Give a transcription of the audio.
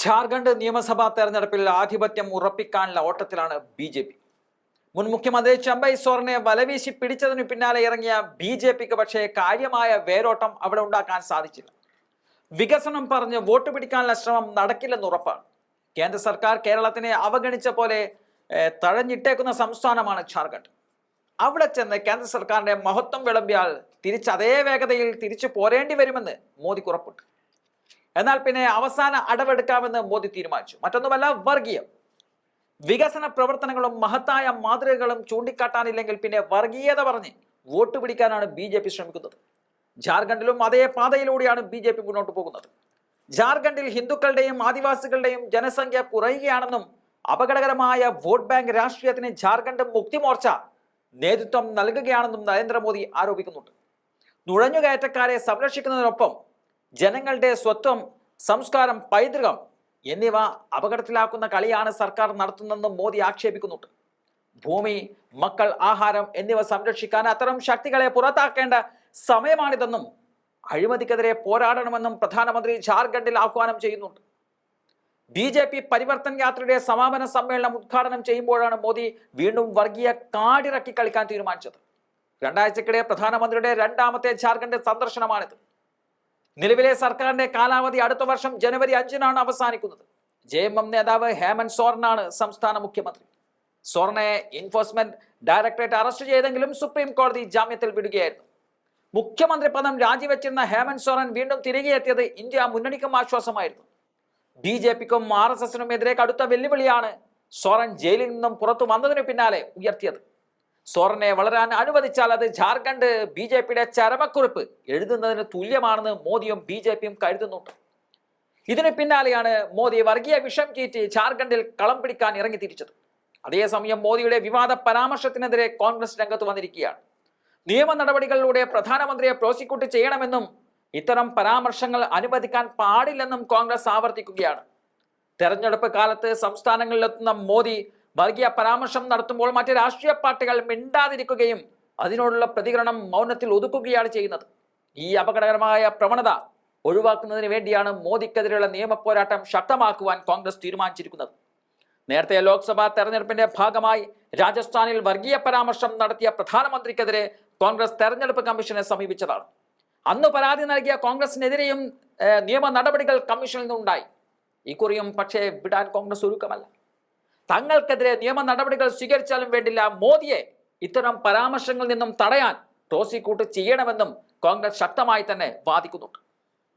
ജാർഖണ്ഡ് നിയമസഭാ തെരഞ്ഞെടുപ്പിൽ ആധിപത്യം ഉറപ്പിക്കാനുള്ള ഓട്ടത്തിലാണ് ബി ജെ പി. മുൻ മുഖ്യമന്ത്രി ചമ്പൈ സോറിനെ വലവീശി പിടിച്ചതിനു പിന്നാലെ ഇറങ്ങിയ ബി ജെ പിക്ക് പക്ഷേ കാര്യമായ വേരോട്ടം അവിടെ ഉണ്ടാക്കാൻ സാധിച്ചില്ല. വികസനം പറഞ്ഞ് വോട്ട് പിടിക്കാനുള്ള ശ്രമം നടക്കില്ലെന്ന് ഉറപ്പാണ്. കേന്ദ്ര സർക്കാർ കേരളത്തിനെ അവഗണിച്ച പോലെ തഴഞ്ഞിട്ടേക്കുന്ന സംസ്ഥാനമാണ് ജാർഖണ്ഡ്. അവിടെ ചെന്ന് കേന്ദ്ര സർക്കാരിന്റെ മഹത്വം വിളമ്പിയാൽ തിരിച്ച് അതേ വേഗതയിൽ തിരിച്ചു പോരേണ്ടി വരുമെന്ന് മോദിക്ക് ഉറപ്പുണ്ട്. എന്നാൽ പിന്നെ അവസാന അടവെടുക്കാമെന്ന് മോദി തീരുമാനിച്ചു. മറ്റൊന്നുമല്ല വർഗീയം. വികസന പ്രവർത്തനങ്ങളും മഹത്തായ മാതൃകകളും ചൂണ്ടിക്കാട്ടാനില്ലെങ്കിൽ പിന്നെ വർഗീയത പറഞ്ഞ് വോട്ട് പിടിക്കാനാണ് ബി ജെ പി ശ്രമിക്കുന്നത്. ജാർഖണ്ഡിലും അതേ പാതയിലൂടെയാണ് ബി ജെ പി മുന്നോട്ട് പോകുന്നത്. ജാർഖണ്ഡിൽ ഹിന്ദുക്കളുടെയും ആദിവാസികളുടെയും ജനസംഖ്യ കുറയുകയാണെന്നും അപകടകരമായ വോട്ട് ബാങ്ക് രാഷ്ട്രീയത്തിന് ജാർഖണ്ഡ് മുക്തി മോർച്ച നേതൃത്വം നൽകുകയാണെന്നും നരേന്ദ്രമോദി ആരോപിക്കുന്നുണ്ട്. നുഴഞ്ഞുകയറ്റക്കാരെ സംരക്ഷിക്കുന്നതിനൊപ്പം ജനങ്ങളുടെ സ്വത്വം സംസ്കാരം പൈതൃകം എന്നിവ അപകടത്തിലാക്കുന്ന കളിയാണ് സർക്കാർ നടത്തുന്നതെന്ന് മോദി ആക്ഷേപിക്കുന്നുണ്ട്. ഭൂമി മക്കൾ ആഹാരം എന്നിവ സംരക്ഷിക്കാൻ അത്തരം ശക്തികളെ പുറത്താക്കേണ്ട സമയമാണിതെന്നും അഴിമതിക്കെതിരെ പോരാടണമെന്നും പ്രധാനമന്ത്രി ജാർഖണ്ഡിൽ ആഹ്വാനം ചെയ്യുന്നുണ്ട്. ബി ജെ പി പരിവർത്തൻ യാത്രയുടെ സമാപന സമ്മേളനം ഉദ്ഘാടനം ചെയ്യുമ്പോഴാണ് മോദി വീണ്ടും വർഗീയ കാടിറക്കി കളിക്കാൻ തീരുമാനിച്ചത്. രണ്ടാഴ്ചക്കിടെ പ്രധാനമന്ത്രിയുടെ രണ്ടാമത്തെ ജാർഖണ്ഡ് സന്ദർശനമാണിത്. നിലവിലെ സർക്കാരിന്റെ കാലാവധി അടുത്ത വർഷം ജനുവരി അഞ്ചിനാണ് അവസാനിക്കുന്നത്. ജെ എം എം നേതാവ് ഹേമന്ത് സോറനാണ് സംസ്ഥാന മുഖ്യമന്ത്രി. സോറനെ എൻഫോഴ്സ്മെന്റ് ഡയറക്ടറേറ്റ് അറസ്റ്റ് ചെയ്തെങ്കിലും സുപ്രീം കോടതി ജാമ്യത്തിൽ വിടുകയായിരുന്നു. മുഖ്യമന്ത്രി പദം രാജിവെച്ചിരുന്ന ഹേമന്ത് സോറൻ വീണ്ടും തിരികെ എത്തിയത് ഇന്ത്യ മുന്നണിക്കും ആശ്വാസമായിരുന്നു. ബി ജെ പിക്കും ആർ എസ് എസിനും എതിരെ കടുത്ത വെല്ലുവിളിയാണ് സോറൻ ജയിലിൽ നിന്നും പുറത്തു വന്നതിന് പിന്നാലെ ഉയർത്തിയത്. സോറനെ വളരാൻ അനുവദിച്ചാൽ അത് ജാർഖണ്ഡ് ബി ജെ പിയുടെ ചരമക്കുറിപ്പ്. എഴുതുന്നതിന് തുല്യമാണെന്ന് മോദിയും ബി ജെ പിയും കരുതുന്നുണ്ട്. ഇതിന് പിന്നാലെയാണ് മോദി വർഗീയ വിഷം കീറ്റി ജാർഖണ്ഡിൽ കളം പിടിക്കാൻ ഇറങ്ങി തിരിച്ചത്. അതേസമയം മോദിയുടെ വിവാദ പരാമർശത്തിനെതിരെ കോൺഗ്രസ് രംഗത്ത് വന്നിരിക്കുകയാണ്. നിയമ നടപടികളിലൂടെ പ്രധാനമന്ത്രിയെ പ്രോസിക്യൂട്ട് ചെയ്യണമെന്നും ഇത്തരം പരാമർശങ്ങൾ അനുവദിക്കാൻ പാടില്ലെന്നും കോൺഗ്രസ് ആവർത്തിക്കുകയാണ്. തെരഞ്ഞെടുപ്പ് കാലത്ത് സംസ്ഥാനങ്ങളിലെത്തുന്ന മോദി വർഗീയ പരാമർശം നടത്തുമ്പോൾ മറ്റ് രാഷ്ട്രീയ പാർട്ടികൾ മിണ്ടാതിരിക്കുകയും അതിനോടുള്ള പ്രതികരണം മൗനത്തിൽ ഒതുക്കുകയാണ് ചെയ്യുന്നത്. ഈ അപകടകരമായ പ്രവണത ഒഴിവാക്കുന്നതിന് വേണ്ടിയാണ് മോദിക്കെതിരെയുള്ള നിയമ പോരാട്ടം ശക്തമാക്കുവാൻ കോൺഗ്രസ് തീരുമാനിച്ചിരിക്കുന്നത്. നേരത്തെ ലോക്സഭാ തെരഞ്ഞെടുപ്പിന്റെ ഭാഗമായി രാജസ്ഥാനിൽ വർഗീയ പരാമർശം നടത്തിയ പ്രധാനമന്ത്രിക്കെതിരെ കോൺഗ്രസ് തെരഞ്ഞെടുപ്പ് കമ്മീഷനെ സമീപിച്ചതാണ്. അന്ന് പരാതി നൽകിയ കോൺഗ്രസിനെതിരെയും നിയമ നടപടികൾ കമ്മീഷനിൽ നിന്നുണ്ടായി. ഇക്കുറിയും പക്ഷേ വിടാൻ കോൺഗ്രസ് ഒരുക്കമല്ല. തങ്ങൾക്കെതിരെ നിയമ നടപടികൾ സ്വീകരിച്ചാലും വേണ്ടില്ല. മോദിയെ ഇത്തരം പരാമർശങ്ങളിൽ നിന്നും തടയാൻ പ്രോസിക്യൂട്ട് ചെയ്യണമെന്നും കോൺഗ്രസ് ശക്തമായി തന്നെ വാദിക്കുന്നുണ്ട്.